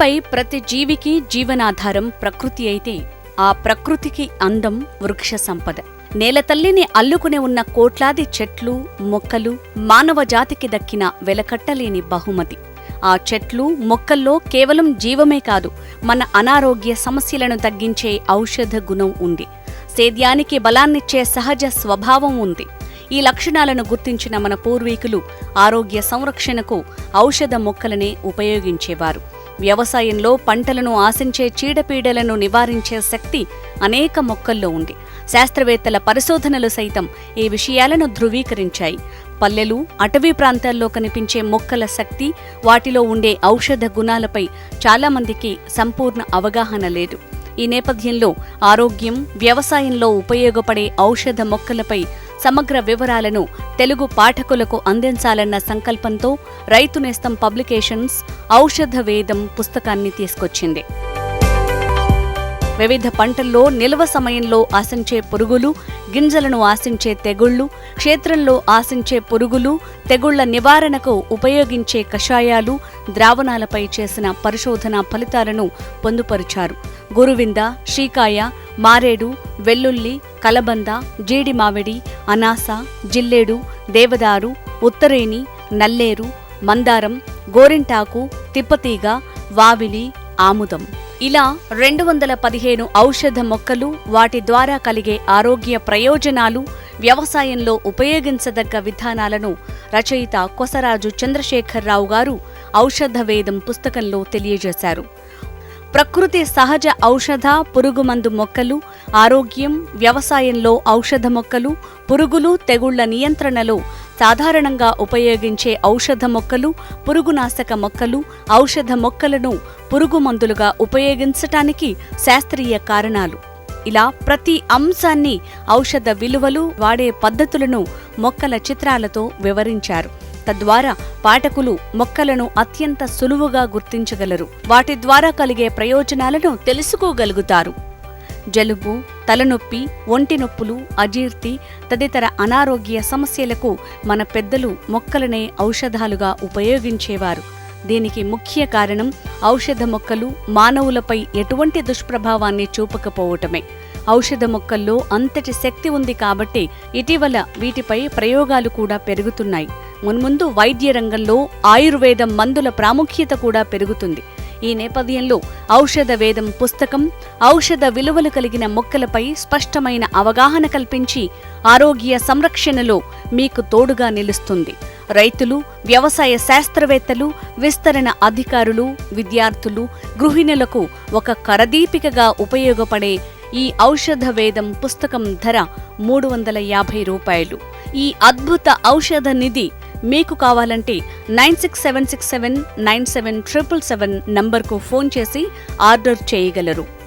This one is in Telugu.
భూమిపై ప్రతి జీవికి జీవనాధారం ప్రకృతి అయితే ఆ ప్రకృతికి అందం వృక్ష సంపద. నేలతల్లిని అల్లుకుని ఉన్న కోట్లాది చెట్లు మొక్కలు మానవ జాతికి దక్కిన వెలకట్టలేని బహుమతి. ఆ చెట్లు మొక్కల్లో కేవలం జీవమే కాదు మన అనారోగ్య సమస్యలను తగ్గించే ఔషధ గుణం ఉంది. సేద్యానికి బలాన్నిచ్చే సహజ స్వభావం ఉంది. ఈ లక్షణాలను గుర్తించిన మన పూర్వీకులు ఆరోగ్య సంరక్షణకు ఔషధ మొక్కలనే ఉపయోగించేవారు. వ్యవసాయంలో పంటలను ఆశించే చీడపీడలను నివారించే శక్తి అనేక మొక్కల్లో ఉంది. శాస్త్రవేత్తల పరిశోధనలు సైతం ఈ విషయాలను ధృవీకరించాయి. పల్లెలు అటవీ ప్రాంతాల్లో కనిపించే మొక్కల శక్తి వాటిలో ఉండే ఔషధ గుణాలపై చాలామందికి సంపూర్ణ అవగాహన లేదు. ఈ నేపథ్యంలో ఆరోగ్యం వ్యవసాయంలో ఉపయోగపడే ఔషధ మొక్కలపై సమగ్ర వివరాలను తెలుగు పాఠకులకు అందించాలన్న సంకల్పంతో రైతు నేస్తం పబ్లికేషన్స్ ఔషధ వేదం పుస్తకాన్ని తీసుకొచ్చింది. వివిధ పంటల్లో నిల్వ సమయంలో ఆశించే పురుగులు గింజలను ఆశించే తెగుళ్ళు క్షేత్రంలో ఆశించే పురుగులు తెగుళ్ళ నివారణకు ఉపయోగించే కషాయాలు ద్రావణాలపై చేసిన పరిశోధన ఫలితాలను పొందుపరిచారు. గురువింద శ్రీకాయ మారేడు వెల్లుల్లి కలబంద జీడి మామిడి అనాస జిల్లేడు దేవదారు ఉత్తరేణి నల్లేరు మందారం గోరింటాకు తిప్పతీగ వావిలి ఆముదం. ఇలా రెండు వందల పదిహేను ఔషధ మొక్కలు వాటి ద్వారా కలిగే ఆరోగ్య ప్రయోజనాలు వ్యవసాయంలో ఉపయోగించదగ్గ విధానాలను రచయిత కొసరాజు చంద్రశేఖరరావు గారు ఔషధ వేదం పుస్తకంలో తెలియజేశారు. ప్రకృతి సహజ ఔషధ పురుగుమందు మొక్కలు ఆరోగ్యం వ్యవసాయంలో ఔషధ మొక్కలు పురుగులు తెగుళ్ళ నియంత్రణలో సాధారణంగా ఉపయోగించే ఔషధ మొక్కలు పురుగునాశక మొక్కలు ఔషధ మొక్కలను పురుగుమందులుగా ఉపయోగించటానికి శాస్త్రీయ కారణాలు. ఇలా ప్రతి అంశాన్ని ఔషధ విలువలు వాడే పద్ధతులను మొక్కల చిత్రాలతో వివరించారు. తద్వారా పాఠకులు మొక్కలను అత్యంత సులువుగా గుర్తించగలరు. వాటి ద్వారా కలిగే ప్రయోజనాలను తెలుసుకోగలుగుతారు. జలుబు తలనొప్పి ఒంటి నొప్పులు అజీర్తి తదితర అనారోగ్య సమస్యలకు మన పెద్దలు మొక్కలనే ఔషధాలుగా ఉపయోగించేవారు. దీనికి ముఖ్య కారణం ఔషధ మొక్కలు మానవులపై ఎటువంటి దుష్ప్రభావాన్ని చూపకపోవటమే. ఔషధ మొక్కల్లో అంతటి శక్తి ఉంది కాబట్టి ఇటీవల వీటిపై ప్రయోగాలు కూడా పెరుగుతున్నాయి. మున్ముందు వైద్య రంగంలో ఆయుర్వేదం మందుల ప్రాముఖ్యత కూడా పెరుగుతుంది. ఈ నేపథ్యంలో ఔషధ వేదం పుస్తకం ఔషధ విలువలు కలిగిన మొక్కలపై స్పష్టమైన అవగాహన కల్పించి ఆరోగ్య సంరక్షణలో మీకు తోడుగా నిలుస్తుంది. రైతులు వ్యవసాయ శాస్త్రవేత్తలు విస్తరణ అధికారులు విద్యార్థులు గృహిణులకు ఒక కరదీపికగా ఉపయోగపడే ఈ ఔషధ వేదం పుస్తకం ధర మూడు వందల యాభై రూపాయలు. ఈ అద్భుత ఔషధ నిధి మీకు కావాలంటే nine six seven six seven nine seven triple seven నంబర్కు ఫోన్ చేసి ఆర్డర్ చేయగలరు.